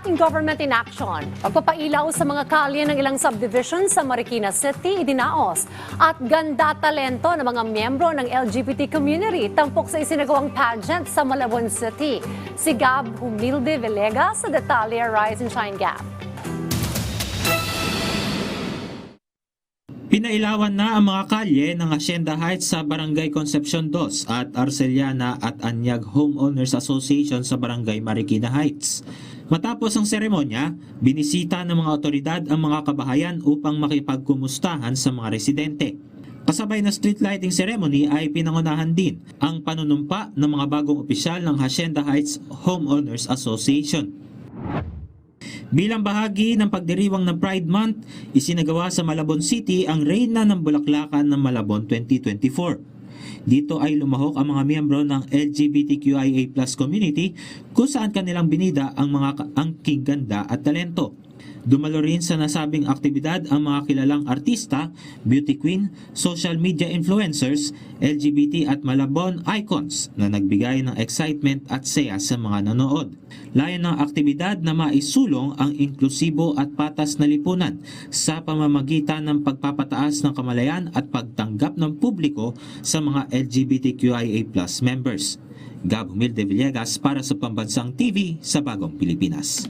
ating government in action. Pagpapailaw sa mga kalye ng ilang subdivision sa Marikina City, idinaos. At ganda talento ng mga miyembro ng LGBT community tampok sa isinagawang pageant sa Malabon City. Si Gab Humilde Villegas sa detalye Rise and Shine Gab. Pinailawan na ang mga kalye ng Hacienda Heights sa Barangay Concepcion 2 at Arceliana at Anyag Homeowners Association sa Barangay Marikina Heights. Matapos ang seremonya, binisita ng mga otoridad ang mga kabahayan upang makipagkumustahan sa mga residente. Kasabay na street lighting ceremony ay pinangunahan din ang panunumpa ng mga bagong opisyal ng Hacienda Heights Homeowners Association. Bilang bahagi ng pagdiriwang ng Pride Month, isinagawa sa Malabon City ang Reyna ng Bulaklakan ng Malabon 2024. Dito ay lumahok ang mga miyembro ng LGBTQIA+ community kung saan kanilang binida ang mga angking ganda at talento. Dumalo rin sa nasabing aktibidad ang mga kilalang artista, beauty queen, social media influencers, LGBT at Malabon icons na nagbigay ng excitement at saya sa mga nanood. Layon ng aktibidad na maisulong ang inklusibo at patas na lipunan sa pamamagitan ng pagpapataas ng kamalayan at pagtanggap ng publiko sa mga LGBTQIA+ members. Gab Humilde Villegas para sa Pambansang TV sa Bagong Pilipinas.